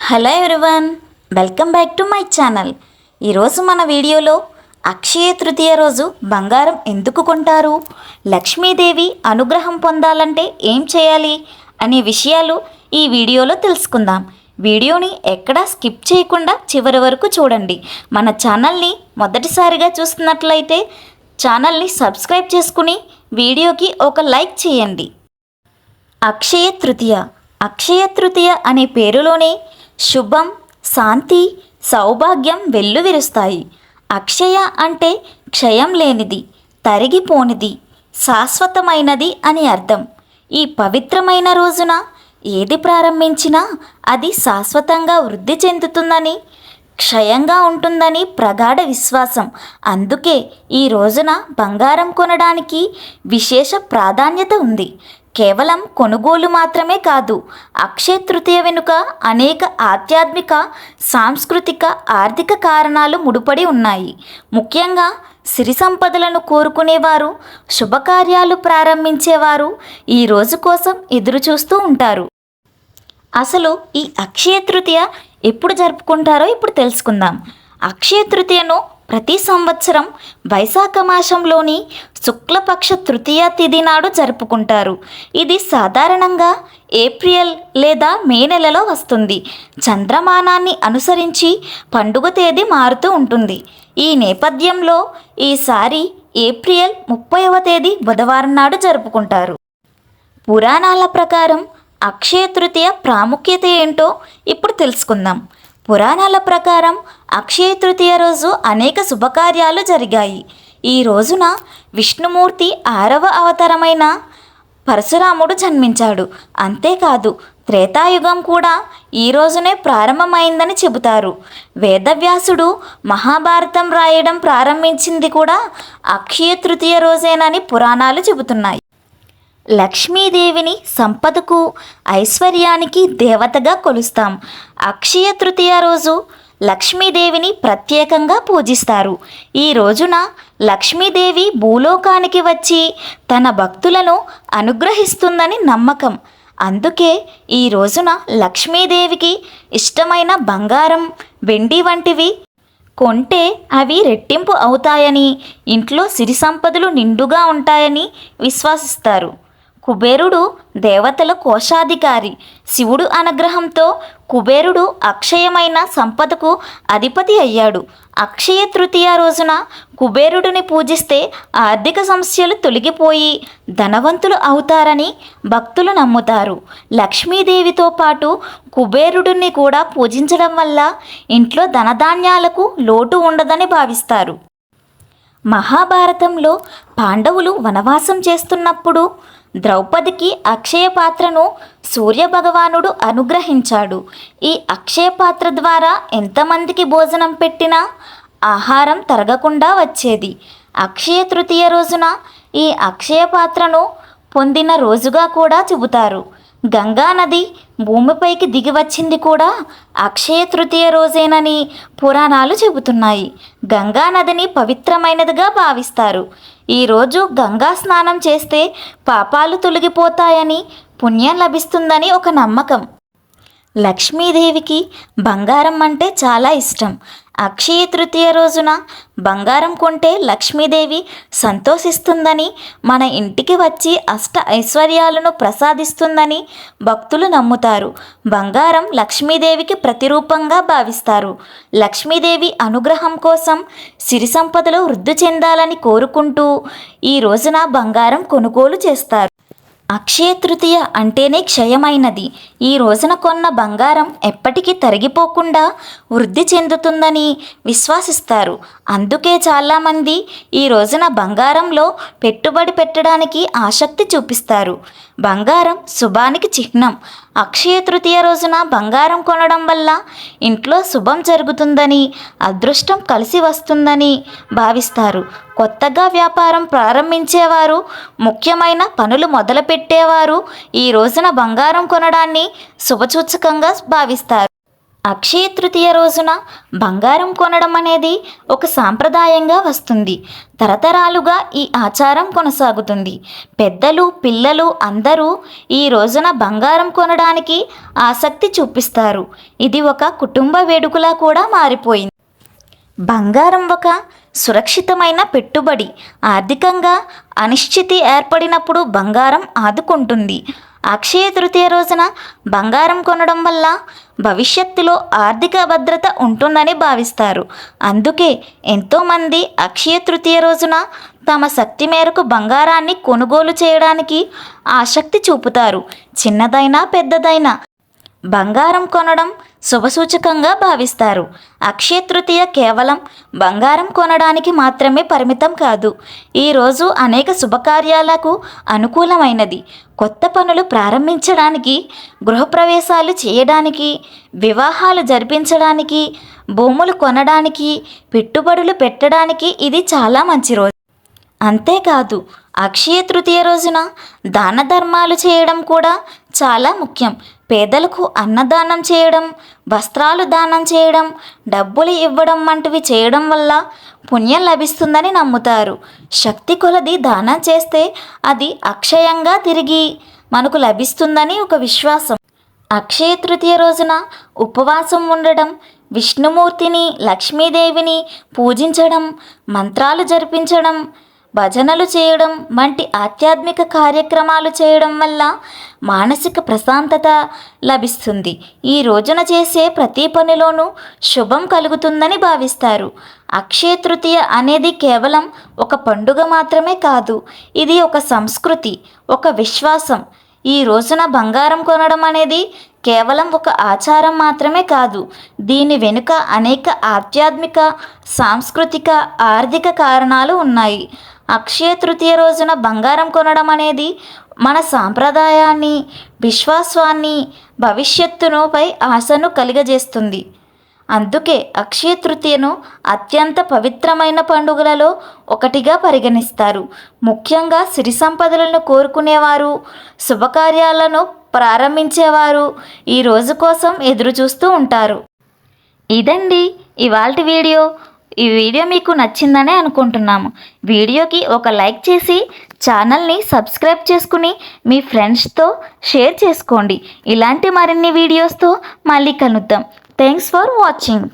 Hello everyone welcome back to my channel ఈరోజు మన వీడియోలో అక్షయ తృతీయ రోజు బంగారం ఎందుకు కొంటారు? లక్ష్మీదేవి అనుగ్రహం పొందాలంటే ఏం చేయాలి? అనే విషయాలు ఈ వీడియోలో తెలుసుకుందాం. వీడియోని ఎక్కడా స్కిప్ చేయకుండా చివరి వరకు చూడండి. మన ఛానల్ని మొదటిసారిగా చూస్తున్నట్లయితే ఛానల్ని సబ్స్క్రైబ్ చేసుకుని వీడియోకి ఒక లైక్ చేయండి. అక్షయ తృతీయ. అక్షయ తృతీయ అనే పేరులోనే శుభం శాంతి సౌభాగ్యం వెల్లువిరుస్తాయి. అక్షయ అంటే క్షయం లేనిది తరిగిపోనిది శాశ్వతమైనది అని అర్థం. ఈ పవిత్రమైన రోజున ఏది ప్రారంభించినా అది శాశ్వతంగా వృద్ధి చెందుతుందని క్షయంగా ఉంటుందని ప్రగాఢ విశ్వాసం. అందుకే ఈ రోజున బంగారం కొనడానికి విశేష ప్రాధాన్యత ఉంది. కేవలం కొనుగోలు మాత్రమే కాదు అక్షయ తృతీయ వెనుక అనేక ఆధ్యాత్మిక సాంస్కృతిక ఆర్థిక కారణాలు ముడిపడి ఉన్నాయి. ముఖ్యంగా సిరి సంపదలను కోరుకునేవారు శుభకార్యాలు ప్రారంభించేవారు ఈ రోజు కోసం ఎదురుచూస్తూ ఉంటారు. అసలు ఈ అక్షయ తృతీయ ఎప్పుడు జరుపుకుంటారో ఇప్పుడు తెలుసుకుందాం. అక్షయ తృతీయను ప్రతి సంవత్సరం వైశాఖ మాసంలోని శుక్లపక్ష తృతీయ తిథి నాడు జరుపుకుంటారు. ఇది సాధారణంగా ఏప్రిల్ లేదా మే నెలలో వస్తుంది. చంద్రమానాన్ని అనుసరించి పండుగ తేదీ మారుతూ ఉంటుంది. ఈ నేపథ్యంలో ఈసారి ఏప్రిల్ ముప్పైవ తేదీ బుధవారం నాడు జరుపుకుంటారు. పురాణాల ప్రకారం అక్షయ తృతీయ ప్రాముఖ్యత ఏంటో ఇప్పుడు తెలుసుకుందాం. పురాణాల ప్రకారం అక్షయ తృతీయ రోజు అనేక శుభకార్యాలు జరిగాయి. ఈ రోజున విష్ణుమూర్తి ఆరవ అవతారమైన పరశురాముడు జన్మించాడు. అంతేకాదు త్రేతాయుగం కూడా ఈ రోజునే ప్రారంభమైందని చెబుతారు. వేదవ్యాసుడు మహాభారతం రాయడం ప్రారంభించింది కూడా అక్షయ తృతీయ రోజేనని పురాణాలు చెబుతున్నాయి. లక్ష్మీదేవిని సంపదకు ఐశ్వర్యానికి దేవతగా కొలుస్తాం. అక్షయ తృతీయ రోజు లక్ష్మీదేవిని ప్రత్యేకంగా పూజిస్తారు. ఈ రోజున లక్ష్మీదేవి భూలోకానికి వచ్చి తన భక్తులను అనుగ్రహిస్తుందని నమ్మకం. అందుకే ఈ రోజున లక్ష్మీదేవికి ఇష్టమైన బంగారం వెండి వంటివి కొంటే అవి రెట్టింపు అవుతాయని ఇంట్లో సిరి సంపదలు నిండుగా ఉంటాయని విశ్వసిస్తారు. కుబేరుడు దేవతల కోశాధికారి. శివుడు అనుగ్రహంతో కుబేరుడు అక్షయమైన సంపదకు అధిపతి అయ్యాడు. అక్షయ తృతీయ రోజున కుబేరుడిని పూజిస్తే ఆర్థిక సమస్యలు తొలగిపోయి ధనవంతులు అవుతారని భక్తులు నమ్ముతారు. లక్ష్మీదేవితో పాటు కుబేరుడిని కూడా పూజించడం వల్ల ఇంట్లో ధనధాన్యాలకు లోటు ఉండదని భావిస్తారు. మహాభారతంలో పాండవులు వనవాసం చేస్తున్నప్పుడు ద్రౌపదికి అక్షయ పాత్రను సూర్యభగవానుడు అనుగ్రహించాడు. ఈ అక్షయ పాత్ర ద్వారా ఎంతమందికి భోజనం పెట్టినా ఆహారం తరగకుండా వచ్చేది. అక్షయ తృతీయ రోజున ఈ అక్షయ పాత్రను పొందిన రోజుగా కూడా చెబుతారు. గంగా నది భూమిపైకి దిగి వచ్చింది కూడా అక్షయ తృతీయ రోజేనని పురాణాలు చెబుతున్నాయి. గంగా నదిని పవిత్రమైనదిగా భావిస్తారు. ఈరోజు గంగా స్నానం చేస్తే పాపాలు తొలగిపోతాయని పుణ్యం లభిస్తుందని ఒక నమ్మకం. లక్ష్మీదేవికి బంగారం అంటే చాలా ఇష్టం. అక్షయ తృతీయ రోజున బంగారం కొంటే లక్ష్మీదేవి సంతోషిస్తుందని మన ఇంటికి వచ్చి అష్ట ఐశ్వర్యాలను ప్రసాదిస్తుందని భక్తులు నమ్ముతారు. బంగారం లక్ష్మీదేవికి ప్రతిరూపంగా భావిస్తారు. లక్ష్మీదేవి అనుగ్రహం కోసం సిరి సంపదలు వృద్ధి చెందాలని కోరుకుంటూ ఈ రోజున బంగారం కొనుగోలు చేస్తారు. అక్షయ తృతీయ అంటేనే క్షయమైనది. ఈ రోజున కొన్న బంగారం ఎప్పటికీ తరిగిపోకుండా వృద్ధి చెందుతుందని విశ్వసిస్తారు. అందుకే చాలామంది ఈ రోజున బంగారంలో పెట్టుబడి పెట్టడానికి ఆసక్తి చూపిస్తారు. బంగారం శుభానికి చిహ్నం. అక్షయ తృతీయ రోజున బంగారం కొనడం వల్ల ఇంట్లో శుభం జరుగుతుందని అదృష్టం కలిసి వస్తుందని భావిస్తారు. కొత్తగా వ్యాపారం ప్రారంభించేవారు ముఖ్యమైన పనులు మొదలుపెట్టేవారు ఈ రోజున బంగారం కొనడాన్ని శుభసూచకంగా భావిస్తారు. అక్షయ తృతీయ రోజున బంగారం కొనడం అనేది ఒక సాంప్రదాయంగా వస్తుంది. తరతరాలుగా ఈ ఆచారం కొనసాగుతుంది. పెద్దలు పిల్లలు అందరూ ఈ రోజున బంగారం కొనడానికి ఆసక్తి చూపిస్తారు. ఇది ఒక కుటుంబ వేడుకలా కూడా మారిపోయింది. బంగారం ఒక సురక్షితమైన పెట్టుబడి. ఆర్థికంగా అనిశ్చితి ఏర్పడినప్పుడు బంగారం ఆదుకుంటుంది. అక్షయ తృతీయ రోజున బంగారం కొనడం వల్ల భవిష్యత్తులో ఆర్థిక భద్రత ఉంటుందని భావిస్తారు. అందుకే ఎంతోమంది అక్షయ తృతీయ రోజున తమ శక్తి మేరకు బంగారాన్ని కొనుగోలు చేయడానికి ఆసక్తి చూపుతారు. చిన్నదైనా పెద్దదైనా బంగారం కొనడం శుభసూచకంగా భావిస్తారు. అక్షయ తృతీయ కేవలం బంగారం కొనడానికి మాత్రమే పరిమితం కాదు. ఈరోజు అనేక శుభకార్యాలకు అనుకూలమైనది. కొత్త పనులు ప్రారంభించడానికి గృహప్రవేశాలు చేయడానికి వివాహాలు జరిపించడానికి భూములు కొనడానికి పెట్టుబడులు పెట్టడానికి ఇది చాలా మంచి రోజు. అంతేకాదు అక్షయ తృతీయ రోజున దాన ధర్మాలు చేయడం కూడా చాలా ముఖ్యం. పేదలకు అన్నదానం చేయడం వస్త్రాలు దానం చేయడం డబ్బులు ఇవ్వడం వంటివి చేయడం వల్ల పుణ్యం లభిస్తుందని నమ్ముతారు. శక్తి కొలది దానం చేస్తే అది అక్షయంగా తిరిగి మనకు లభిస్తుందని ఒక విశ్వాసం. అక్షయ తృతీయ రోజున ఉపవాసం ఉండడం విష్ణుమూర్తిని లక్ష్మీదేవిని పూజించడం మంత్రాలు జరిపించడం భజనలు చేయడం వంటి ఆధ్యాత్మిక కార్యక్రమాలు చేయడం వల్ల మానసిక ప్రశాంతత లభిస్తుంది. ఈ రోజున చేసే ప్రతి పనిలోనూ శుభం కలుగుతుందని భావిస్తారు. అక్షయ తృతీయ అనేది కేవలం ఒక పండుగ మాత్రమే కాదు ఇది ఒక సంస్కృతి ఒక విశ్వాసం. ఈ రోజున బంగారం కొనడం అనేది కేవలం ఒక ఆచారం మాత్రమే కాదు దీని వెనుక అనేక ఆధ్యాత్మిక సాంస్కృతిక ఆర్థిక కారణాలు ఉన్నాయి. అక్షయ తృతీయ రోజున బంగారం కొనడం అనేది మన సాంప్రదాయాన్ని విశ్వాసాన్ని భవిష్యత్తునుపై ఆశను కలిగజేస్తుంది. అందుకే అక్షయ తృతీయను అత్యంత పవిత్రమైన పండుగలలో ఒకటిగా పరిగణిస్తారు. ముఖ్యంగా సిరి సంపదలను కోరుకునేవారు శుభకార్యాలను ప్రారంభించేవారు ఈ రోజు కోసం ఎదురుచూస్తూ ఉంటారు. ఇదండి ఇవాళ వీడియో. ఈ వీడియో మీకు నచ్చిందనే అనుకుంటున్నాము. వీడియోకి ఒక లైక్ చేసి ఛానల్ని సబ్స్క్రైబ్ చేసుకుని మీ ఫ్రెండ్స్తో షేర్ చేసుకోండి. ఇలాంటి మరిన్ని వీడియోస్తో మళ్ళీ కలుద్దాం. Thanks for watching.